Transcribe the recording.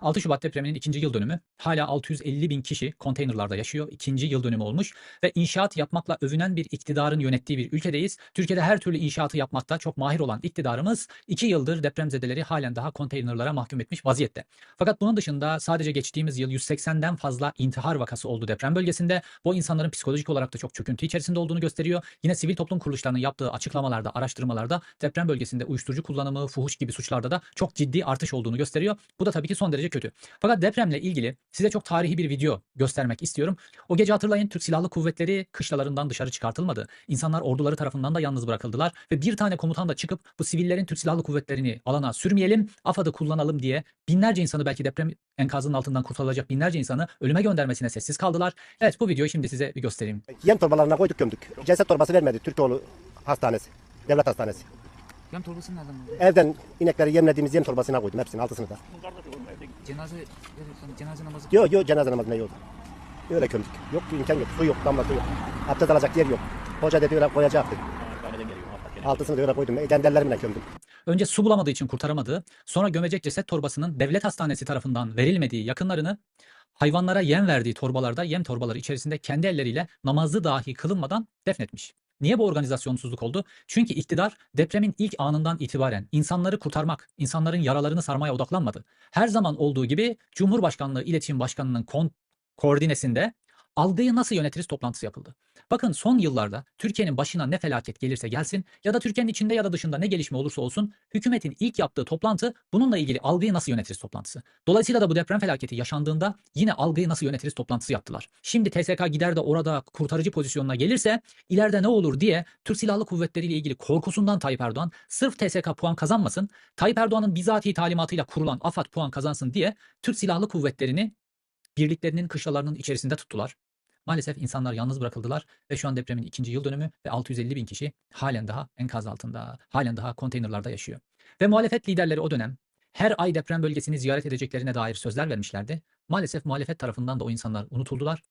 6 Şubat depreminin ikinci yıl dönümü. Hala 650 bin kişi konteynerlarda yaşıyor. İkinci yıl dönümü olmuş ve inşaat yapmakla övünen bir iktidarın yönettiği bir ülkedeyiz. Türkiye'de her türlü inşaatı yapmakta çok mahir olan iktidarımız 2 yıldır depremzedeleri halen daha konteynerlara mahkum etmiş vaziyette. Fakat bunun dışında sadece geçtiğimiz yıl 180'den fazla intihar vakası oldu deprem bölgesinde. Bu insanların psikolojik olarak da çok çöküntü içerisinde olduğunu gösteriyor. Yine sivil toplum kuruluşlarının yaptığı açıklamalarda, araştırmalarda deprem bölgesinde uyuşturucu kullanımı, fuhuş gibi suçlarda da çok ciddi artış olduğunu gösteriyor. Bu da tabii ki son derece kötü. Fakat depremle ilgili size çok tarihi bir video göstermek istiyorum. O gece hatırlayın Türk Silahlı Kuvvetleri kışlalarından dışarı çıkartılmadı. İnsanlar orduları tarafından da yalnız bırakıldılar ve bir tane komutan da çıkıp bu sivillerin Türk Silahlı Kuvvetleri'ni alana sürmeyelim, AFAD'ı kullanalım diye binlerce insanı belki deprem enkazının altından kurtarılacak binlerce insanı ölüme göndermesine sessiz kaldılar. Evet bu videoyu şimdi size bir göstereyim. Yem torbalarına koyduk gömdük. Ceset torbası vermedi Türkoğlu Hastanesi. Devlet Hastanesi. Yem torbasını nereden buldun? Evden inekleri yemlediğimiz yem torbasına koydum hepsini altısını da. Cenaze, cenaze namazı Yok yok cenaze namazına yok. Öyle gömdük. Yok imkan yok. Su yok, damla su yok. Abdest alacak yer yok. Hoca dedi öyle koyacaktı. Altısını da öyle koydum. Dendellerimle gömdüm. Önce su bulamadığı için kurtaramadığı, sonra gömecek ceset torbasının devlet hastanesi tarafından verilmediği yakınlarını hayvanlara yem verdiği torbalarda yem torbaları içerisinde kendi elleriyle namazı dahi kılınmadan defnetmiş. Niye bu organizasyonsuzluk oldu? Çünkü iktidar depremin ilk anından itibaren insanları kurtarmak, insanların yaralarını sarmaya odaklanmadı. Her zaman olduğu gibi Cumhurbaşkanlığı İletişim Başkanı'nın koordinesinde algıyı nasıl yönetiriz toplantısı yapıldı. Bakın son yıllarda Türkiye'nin başına ne felaket gelirse gelsin ya da Türkiye'nin içinde ya da dışında ne gelişme olursa olsun hükümetin ilk yaptığı toplantı bununla ilgili algıyı nasıl yönetiriz toplantısı. Dolayısıyla da bu deprem felaketi yaşandığında yine algıyı nasıl yönetiriz toplantısı yaptılar. Şimdi TSK gider de orada kurtarıcı pozisyonuna gelirse ileride ne olur diye Türk Silahlı Kuvvetleri ile ilgili korkusundan Tayyip Erdoğan sırf TSK puan kazanmasın, Tayyip Erdoğan'ın bizatihi talimatıyla kurulan AFAD puan kazansın diye Türk Silahlı Kuvvetleri'ni birliklerinin kışlalarının içerisinde tuttular. Maalesef insanlar yalnız bırakıldılar ve şu an depremin ikinci yıl dönümü ve 650 bin kişi halen daha enkaz altında, halen daha konteynerlarda yaşıyor. Ve muhalefet liderleri o dönem her ay deprem bölgesini ziyaret edeceklerine dair sözler vermişlerdi. Maalesef muhalefet tarafından da o insanlar unutuldular